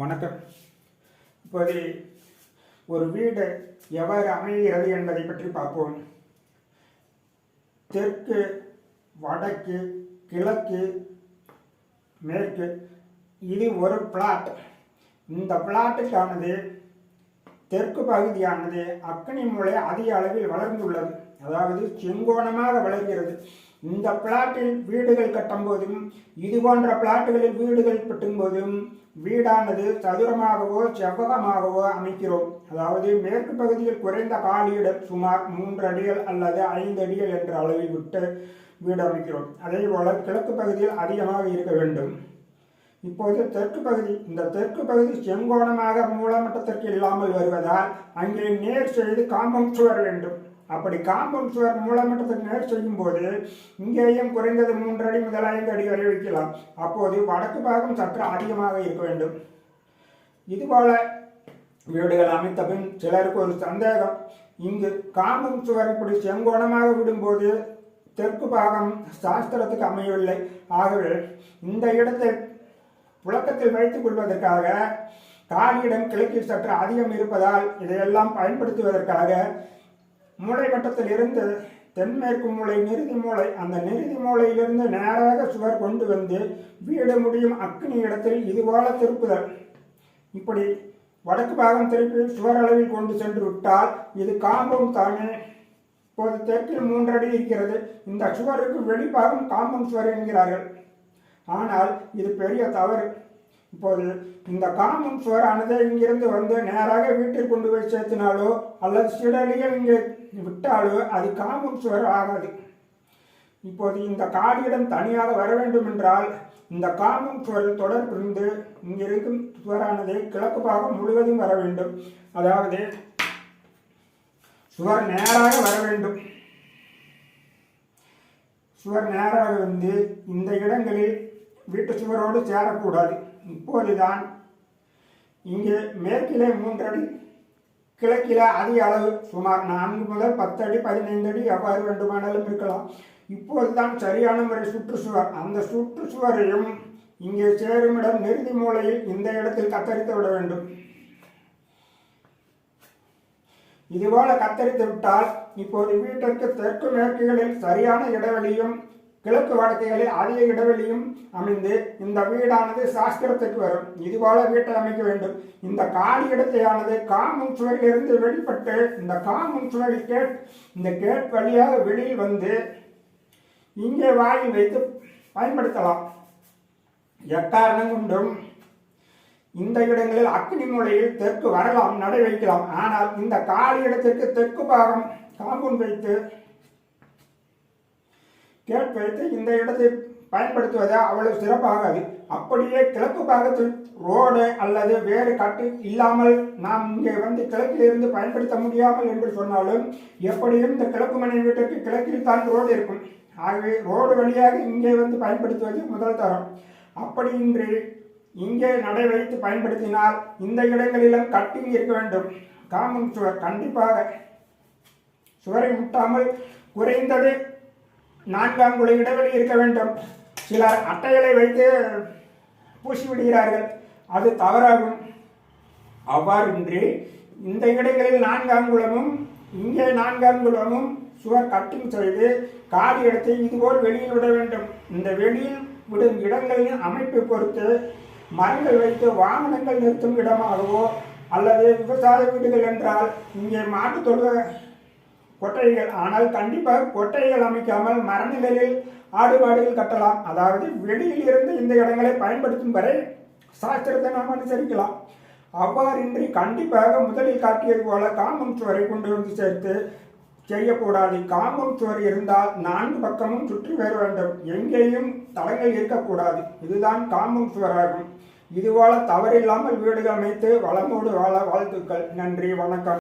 வணக்கம். இப்போது ஒரு வீடு எவ்வாறு அமைகிறது என்பதை பற்றி பார்ப்போம். தெற்கு வடக்கு கிழக்கு மேற்கு இது ஒரு பிளாட் இந்த பிளாட்டுக்கானது தெற்கு பகுதியானது அக்கனி மூலை அதிக அளவில் வளர்ந்துள்ளது. அதாவது செங்கோணமாக வளர்கிறது. இந்த பிளாட்டில் வீடுகள் கட்டும்போதும் இது போன்ற பிளாட்டுகளில் வீடுகள் கட்டும்போதும் வீடானது சதுரமாகவோ செவ்வகமாகவோ அமைக்கிறோம். அதாவது மேற்கு பகுதியில் குறைந்த காலியிடம் சுமார் மூன்று அடிகள் அல்லது ஐந்து அடிகள் என்ற அளவில் விட்டு வீடு அமைக்கிறோம். அதே போல கிழக்கு பகுதியில் அதிகமாக இருக்க வேண்டும். இப்போது தெற்கு பகுதி இந்த தெற்கு பகுதி செங்கோணமாக மூலமட்டத்திற்கு இல்லாமல் வருவதால் அங்கே நேர் செய்து காம்பவுண்ட் சுவர் வேண்டும். அப்படி காம்பவுண்ட் சுவர் மூலமட்டத்துக்கு நேர் செய்யும் போது இங்கேயும் குறைந்தது மூன்று அடி முதல் ஐந்து அடி வரை வைக்கலாம். அப்போது வடக்கு பாகம் சற்று அதிகமாக இருக்க வேண்டும். இதுபோல வீடுகள் அமைத்த பின் சிலருக்கு ஒரு சந்தேகம். இங்கு காம்பவுண்ட் சுவர் இப்படி செங்கோணமாக விடும்போது தெற்கு பாகம் சாஸ்திரத்துக்கு அமையவில்லை. ஆகவே இந்த இடத்தை புழக்கத்தில் வைத்துக் கொள்வதற்காக காலியிடம் கிழக்கில் சற்று அதிகம் இருப்பதால் இதையெல்லாம் பயன்படுத்துவதற்காக மூளை வட்டத்தில் இருந்து தென்மேற்கு மூளை நிறுதி மூளை அந்த நிறுதி மூலையிலிருந்து நேராக சுவர் கொண்டு வந்து வீடு முடியும் அக்னி இடத்தில் இதுபோல திருப்புதல். இப்படி வடக்கு பாகம் திருப்பி சுவர் அளவில் கொண்டு சென்று விட்டால் இது காம்பவுண்ட் தானே. இப்போது தெற்கில் மூன்றடி இருக்கிறது. இந்த சுவருக்கு வெளிப்பாகம் காம்பவுண்ட் சுவர் என்கிறார்கள். ஆனால் இது பெரிய தவறு. இப்போது இந்த காமம் சுவரானது இங்கிருந்து வந்து நேராக வீட்டில் கொண்டு போய் சேர்த்தினாலோ அல்லது சிடலிகள் இங்கே விட்டாலோ அது காமம் சுவர் ஆகாது. இப்போது இந்த காடியிடம் தனியாக வர வேண்டும் என்றால் இந்த காமம் சுவரில் தொடர்பிருந்து இங்கிருக்கும் சுவரானது கிழக்கு பாகம் முழுவதும் வர வேண்டும். அதாவது சுவர் நேராக வர வேண்டும். சுவர் நேராக வந்து இந்த இடங்களில் வீட்டு சுவரோடு சேரக்கூடாது. இப்போதுதான் இங்கே மேற்கிலே மூன்றடி கிழக்கில அதிக அளவு சுமார் நான்கு முதல் பத்து அடி பதினைந்து அடி எவ்வாறு வேண்டுமானாலும் இருக்கலாம். இப்போதுதான் சரியான முறை சுற்றுச்சுவர். அந்த சுற்றுச்சுவரையும் இங்கே சேருமிடம் நிறுதி மூலையில் இந்த இடத்தில் கத்தரித்து விட வேண்டும். இதுபோல கத்தரித்து விட்டால் இப்போது வீட்டிற்கு தெற்கு மேற்குகளில் சரியான இடைவெளியும் கிழக்கு வடக்குகளில் அதிக இடைவெளியும் அமைந்து இந்த வீடானது சாஸ்திரத்துக்கு வரும். இதுபோல வீட்டை அமைக்க வேண்டும். இந்த காலி இடத்தையானது காமும் சுவரிலிருந்து வெளிப்பட்டு இந்த காமும் சுவரில் கேட் இந்த கேட் வழியாக வெளியில் வந்து இங்கே வாயில் வைத்து பயன்படுத்தலாம். எக்காரணம் கொண்டும் இந்த இடங்களில் அக்னி மூலையில் தெற்கு வரலாம் நடை வைக்கலாம். ஆனால் இந்த காலி இடத்திற்கு தெற்கு பாகம் காம்பவுண்ட் வைத்து கேட் வைத்து இந்த இடத்தை பயன்படுத்துவது அவ்வளவு சிறப்பாகாது. அப்படியே கிழக்கு பாகத்தில் ரோடு அல்லது வேறு கட்டு இல்லாமல் நாம் இங்கே வந்து கிழக்கிலிருந்து பயன்படுத்த முடியாமல் என்று சொன்னாலும் எப்படியும் இந்த கிழக்கு மனை வீட்டிற்கு கிழக்கில் தான் ரோடு இருக்கும். ஆகவே ரோடு வழியாக இங்கே வந்து பயன்படுத்துவது முதல் தரம். அப்படியின்றி இங்கே நடை வைத்து பயன்படுத்தினால் இந்த இடங்களிலும் கட்டிங் இருக்க வேண்டும். காமன் சுவர் கண்டிப்பாக சுவரை முட்டாமல் குறைந்தது நான்காம் குழி இடைவெளி இருக்க வேண்டும். சிலர் அட்டைகளை வைத்து பூசி விடுகிறார்கள். அது தவறாகும். அவ்வாறின்றி இந்த இடங்களில் நான்காம் குளமும் இங்கே நான்காம் குளமும் சுவர் கட்டிங் செய்து காலி இடத்தை இதுபோல் வெளியில் விட வேண்டும். இந்த வெளியில் விடும் இடங்களின் அமைப்பை பொறுத்து மரங்கள் வைத்து வாகனங்கள் நிறுத்தும் இடமாகவோ அல்லது விவசாய வீடுகள் என்றால் இங்கே மாட்டு தொழுவ கொட்டைகள் ஆனால் கண்டிப்பாக கொட்டைகள் அமைக்காமல் மரநிலையில் ஆடுபாடுகள் கட்டலாம். அதாவது வெளியில் இருந்து இந்த இடங்களை பயன்படுத்தும் வரை சாஸ்திரத்தை நாம் அனுசரிக்கலாம். அவ்வாறின்றி கண்டிப்பாக முதலில் காட்டியது போல காம்பவுண்ட் சுவரை கொண்டு வந்து சேர்த்து செய்யக்கூடாது. காம்பவுண்ட் சுவர் இருந்தால் நான்கு பக்கமும் சுற்றி வர வேண்டும். எங்கேயும் தளங்கள் இருக்கக்கூடாது. இதுதான் காம்பவுண்ட் சுவராகும். இதுபோல தவறில்லாமல் வீடுகள் அமைத்து வளமோடு வாழ வாழ்த்துக்கள். நன்றி. வணக்கம்.